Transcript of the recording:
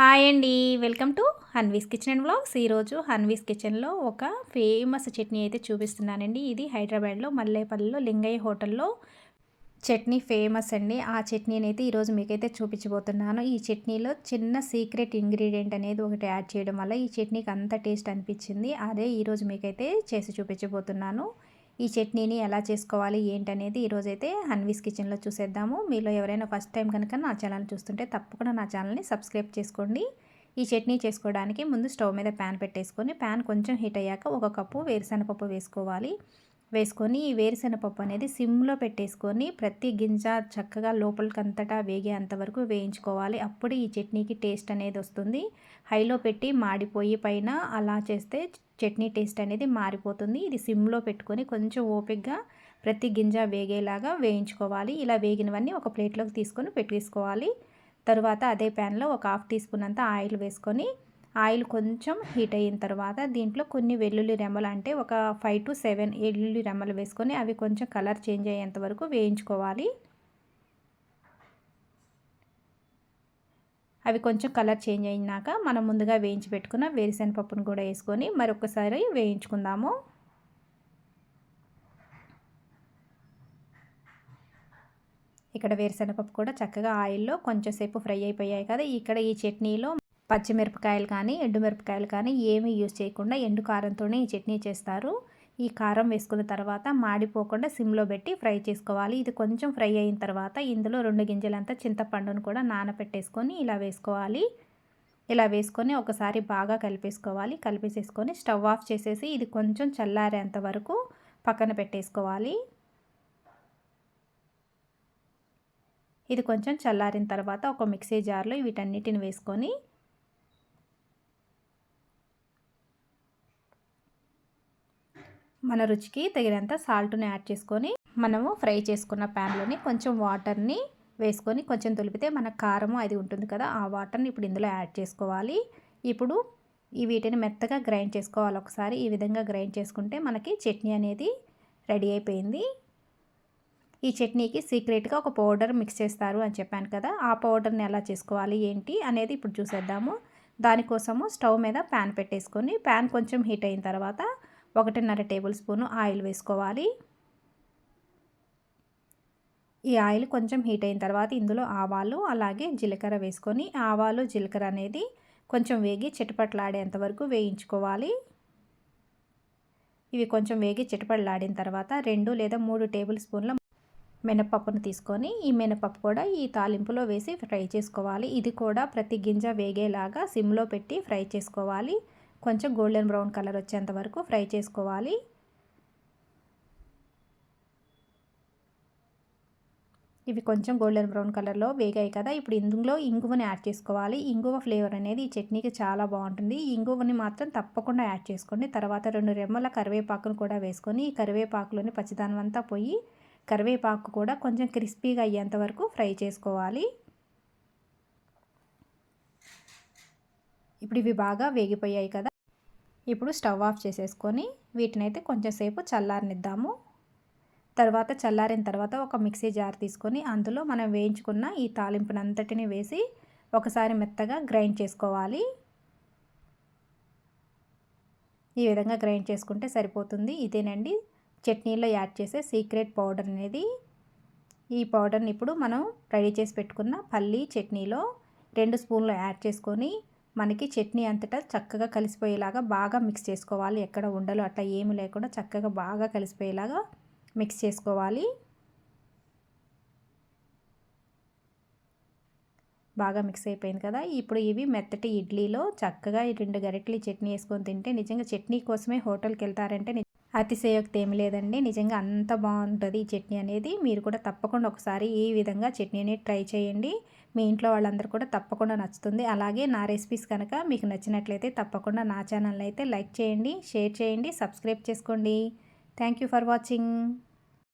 Hi అండి. Welcome to Hanvi's kitchen and blogs ఈరోజు హన్వీస్ కిచెన్లో ఒక ఫేమస్ చట్నీ అయితే చూపిస్తున్నానండి. ఇది హైదరాబాద్లో మల్లేపల్లిలో లింగయ్య హోటల్లో చట్నీ ఫేమస్ అండి. ఆ చట్నీని అయితే ఈరోజు మీకైతే చూపించబోతున్నాను. ఈ చట్నీలో చిన్న సీక్రెట్ ఇంగ్రీడియంట్ అనేది ఒకటి యాడ్ చేయడం వల్ల ఈ చట్నీకి అంత టేస్ట్ అనిపించింది. అదే ఈరోజు మీకైతే చేసి చూపించబోతున్నాను. ఈ చట్నీని ఎలా చేసుకోవాలి ఏంటనేది ఈరోజైతే హన్వీస్ కిచెన్లో చూసేద్దాము. మీలో ఎవరైనా ఫస్ట్ టైం కనుక నా ఛానల్ చూస్తుంటే తప్పకుండా నా ఛానల్ని సబ్స్క్రైబ్ చేసుకోండి. ఈ చట్నీ చేసుకోవడానికి ముందు స్టవ్ మీద ప్యాన్ పెట్టేసుకొని ప్యాన్ కొంచెం హీట్ అయ్యాక ఒక కప్పు వేరుశనగపప్పు వేసుకోవాలి. వేసుకొని ఈ వేరుశెనగపప్పు అనేది సిమ్లో పెట్టేసుకొని ప్రతి గింజ చక్కగా లోపలికంతటా వేగేంత వరకు వేయించుకోవాలి. అప్పుడు ఈ చట్నీకి టేస్ట్ అనేది వస్తుంది. హైలో పెట్టి మాడిపోయి పైన అలా చేస్తే చట్నీ టేస్ట్ అనేది మారిపోతుంది. ఇది సిమ్లో పెట్టుకొని కొంచెం ఓపిక్గా ప్రతి గింజ వేగేలాగా వేయించుకోవాలి. ఇలా వేగినవన్నీ ఒక ప్లేట్లోకి తీసుకొని పెట్టేసుకోవాలి. తరువాత అదే ప్యాన్లో ఒక హాఫ్ టీ స్పూన్ అంతా ఆయిల్ వేసుకొని ఆయిల్ కొంచెం హీట్ అయిన తర్వాత దీంట్లో కొన్ని వెల్లుల్లి రెమ్మలు అంటే ఒక ఫైవ్ టు సెవెన్ వెల్లుల్లి రెమ్మలు వేసుకొని అవి కొంచెం కలర్ చేంజ్ అయ్యేంత వరకు వేయించుకోవాలి. అవి కొంచెం కలర్ చేంజ్ అయినాక మనం ముందుగా వేయించి పెట్టుకున్న వేరుశనగపప్పును కూడా వేసుకొని మరొకసారి వేయించుకుందాము. ఇక్కడ వేరుశనగపప్పు కూడా చక్కగా ఆయిల్లో కొంచెం సేపు ఫ్రై అయిపోయాయి కదా ఇక్కడ ఈ చట్నీలో పచ్చిమిరపకాయలు కానీ ఎండుమిరపకాయలు కానీ ఏమీ యూజ్ చేయకుండా ఎండు కారంతోనే ఈ చట్నీ చేస్తారు. ఈ కారం వేసుకున్న తర్వాత మాడిపోకుండా సిమ్లో పెట్టి ఫ్రై చేసుకోవాలి. ఇది కొంచెం ఫ్రై అయిన తర్వాత ఇందులో రెండు గింజలంతా చింతపండును కూడా నానపెట్టేసుకొని ఇలా వేసుకోవాలి. ఇలా వేసుకొని ఒకసారి బాగా కలిపేసుకోవాలి. కలిపేసేసుకొని స్టవ్ ఆఫ్ చేసేసి ఇది కొంచెం చల్లారేంత వరకు పక్కన పెట్టేసుకోవాలి. ఇది కొంచెం చల్లారిన తర్వాత ఒక మిక్సీ జార్లో వీటన్నిటిని వేసుకొని మన రుచికి తగినంత సాల్ట్ని యాడ్ చేసుకొని మనము ఫ్రై చేసుకున్న ప్యాన్లోని కొంచెం వాటర్ని వేసుకొని కొంచెం తొలిపితే మన కారము అది ఉంటుంది కదా ఆ వాటర్ని ఇప్పుడు ఇందులో యాడ్ చేసుకోవాలి. ఇప్పుడు ఈ వీటిని మెత్తగా గ్రైండ్ చేసుకోవాలి ఒకసారి. ఈ విధంగా గ్రైండ్ చేసుకుంటే మనకి చట్నీ అనేది రెడీ అయిపోయింది. ఈ చట్నీకి సీక్రెట్గా ఒక పౌడర్ మిక్స్ చేస్తారు అని చెప్పాను కదా ఆ పౌడర్ని ఎలా చేసుకోవాలి ఏంటి అనేది ఇప్పుడు చూసేద్దాము. దానికోసము స్టవ్ మీద ప్యాన్ పెట్టేసుకొని ప్యాన్ కొంచెం హీట్ అయిన తర్వాత ఒకటిన్నర టేబుల్ స్పూను ఆయిల్ వేసుకోవాలి. ఈ ఆయిల్ కొంచెం హీట్ అయిన తర్వాత ఇందులో ఆవాలు అలాగే జీలకర్ర వేసుకొని ఆవాలు జీలకర్ర అనేది కొంచెం వేగి చిటపట్లాడేంత వరకు వేయించుకోవాలి. ఇవి కొంచెం వేగి చిటపట్లాడిన తర్వాత రెండు లేదా మూడు టేబుల్ స్పూన్ల మినపప్పును తీసుకొని ఈ మినపప్పు కూడా ఈ తాలింపులో వేసి ఫ్రై చేసుకోవాలి. ఇది కూడా ప్రతి గింజ వేగేలాగా సిమ్లో పెట్టి ఫ్రై చేసుకోవాలి. కొంచెం గోల్డెన్ బ్రౌన్ కలర్ వచ్చేంత వరకు ఫ్రై చేసుకోవాలి. ఇవి కొంచెం గోల్డెన్ బ్రౌన్ కలర్లో వేగాయి కదా. ఇప్పుడు ఇందులో ఇంగువని యాడ్ చేసుకోవాలి. ఇంగువ ఫ్లేవర్ అనేది ఈ చట్నీకి చాలా బాగుంటుంది. ఇంగువని మాత్రం తప్పకుండా యాడ్ చేసుకోండి. తర్వాత రెండు రెమ్మల కరివేపాకును కూడా వేసుకొని ఈ కరివేపాకులోని పచ్చిదానం అంతా పోయి కరివేపాకు కూడా కొంచెం క్రిస్పీగా అయ్యేంత వరకు ఫ్రై చేసుకోవాలి. ఇప్పుడు ఇవి బాగా వేగిపోయాయి కదా. ఇప్పుడు స్టవ్ ఆఫ్ చేసేసుకొని వీటినైతే కొంచెం సేపు చల్లారనిద్దాము. తర్వాత చల్లారిన తర్వాత ఒక మిక్సీ జార్ తీసుకొని అందులో మనం వేయించుకున్న ఈ తాలింపునంతటిని వేసి ఒకసారి మెత్తగా గ్రైండ్ చేసుకోవాలి. ఈ విధంగా గ్రైండ్ చేసుకుంటే సరిపోతుంది. ఇదేనండి. చట్నీలో యాడ్ చేసే సీక్రెట్ పౌడర్ అనేది. ఈ పౌడర్ని ఇప్పుడు మనం రెడీ చేసి పెట్టుకున్న పల్లీ చట్నీలో రెండు స్పూన్లు యాడ్ చేసుకొని మనకి చట్నీ అంతటా చక్కగా కలిసిపోయేలాగా బాగా మిక్స్ చేసుకోవాలి. ఎక్కడ ఉండలు అట్లా ఏమి లేకుండా చక్కగా బాగా కలిసిపోయేలాగా మిక్స్ చేసుకోవాలి. బాగా మిక్స్ అయిపోయింది కదా. ఇప్పుడు ఇవి మెత్తటి ఇడ్లీలో చక్కగా ఈ రెండు గరిటెలు చట్నీ వేసుకొని తింటే నిజంగా చట్నీ కోసమే హోటల్కి వెళ్తారంటే అతిశయోక్తి ఏమి లేదండి. నిజంగా అంత బాగుంటుంది ఈ చట్నీ అనేది. మీరు కూడా తప్పకుండా ఒకసారి ఈ విధంగా చట్నీని ట్రై చేయండి. మీ ఇంట్లో వాళ్ళందరూ కూడా తప్పకుండా నచ్చుతుంది. అలాగే నా రెసిపీస్ కనుక మీకు నచ్చినట్లయితే తప్పకుండా నా ఛానల్ అయితే లైక్ చేయండి షేర్ చేయండి సబ్స్క్రైబ్ చేసుకోండి. Thank you for watching.